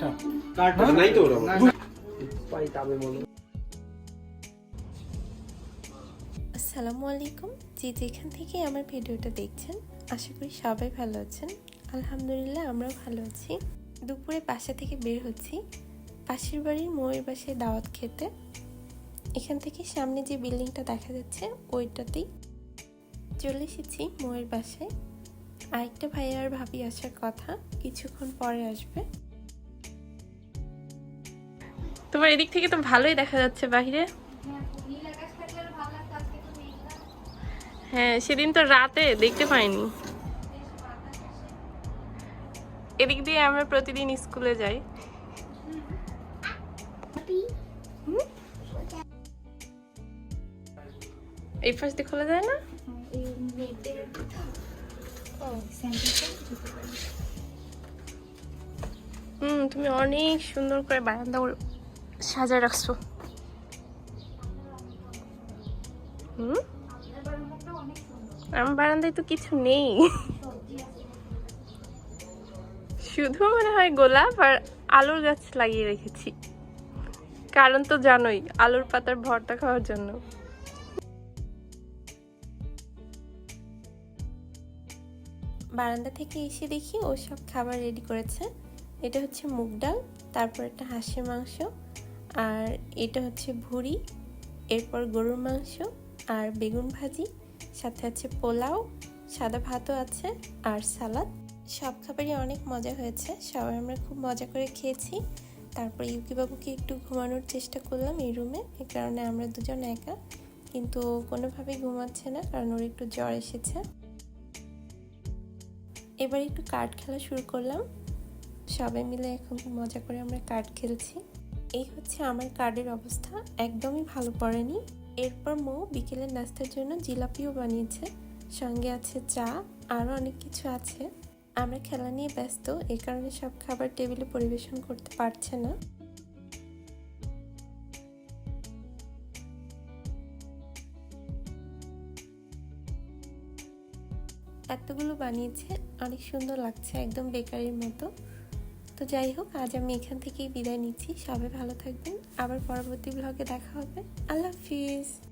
হ্যাঁ? নাই তো আসসালামু আলাইকুম। যে যেখান থেকে আমার ভিডিওটা দেখছেন আশা করি সবাই ভালো আছেন। আলহামদুলিল্লাহ আমরাও ভালো আছি। দুপুরে বাসা থেকে বের হচ্ছি। পাশের বাড়ির ময়ূর বাসায় দাওয়াত খেতে। এখান থেকে সামনে যে বিল্ডিংটা দেখা যাচ্ছে ওইটাতেই চলে এসেছি ময়ূর বাসায়। আরেকটা ভাই আর ভাবি আসার কথা কিছুক্ষণ পরে আসবে। তোমার এদিক থেকে তো ভালোই দেখা যাচ্ছে বাহিরে। হ্যাঁ সেদিন তো রাতে দেখতে পাইনি। এদিক দিয়ে আমরা প্রতিদিন স্কুলে যাই। এই পাশ দিয়ে খোলা যায় না? হুম, তুমি অনেক সুন্দর করে বারান্দা সাজায় রাখছো। হুম? আমার বারান্দায় তো কিছু নেই। শুধু মনে হয় গোলাপ আর আলুর গাছ লাগিয়ে রেখেছি। কারণ তো জানোই, আলুর পাতার ভর্তা খাওয়ার জন্য। বারান্দা থেকে এসে দেখি ও সব খাবার রেডি করেছে। এটা হচ্ছে মুগ ডাল, তারপর একটা হাঁসের মাংস আর এটা হচ্ছে ভুড়ি এরপর গরুর মাংস আর বেগুন ভাজি, সাথে আছে পোলাও, সাদা ভাতও আছে আর সালাদ। সব খাবারই অনেক মজা হয়েছে, সবাই আমরা খুব মজা করে খেয়েছি। তারপর ইউকি বাবুকে একটু ঘুমানোর চেষ্টা করলাম এই রুমে এই কারণে আমরা দুজন একা, কিন্তু কোনোভাবেই ঘুমাচ্ছে না, কারণ ওর একটু জ্বর এসেছে। এবার একটু কার্ড খেলা শুরু করলাম। সবাই মিলে এখন মজা করে আমরা কার্ড খেলছি। এই হচ্ছে আমার কার্ডের অবস্থা। একদমই ভালো পড়েনি। এরপর মৌ বিকেলের নাস্তার জন্য জিলাপিও বানিয়েছে। সঙ্গে আছে চা, আরও অনেক কিছু আছে। আমরা খেলা নিয়ে ব্যস্ত এই কারণে সব খাবার টেবিলে পরিবেশন করতে পারছে না। এতগুলো বানিয়েছে, অনেক সুন্দর লাগছে, একদম বেকারির মতো। তো যাই হোক, আজ আমি এখান থেকেই বিদায় নিচ্ছি। সবাই ভালো থাকবেন। আবার পরবর্তী ব্লগে দেখা হবে। আল্লাহ হাফিজ।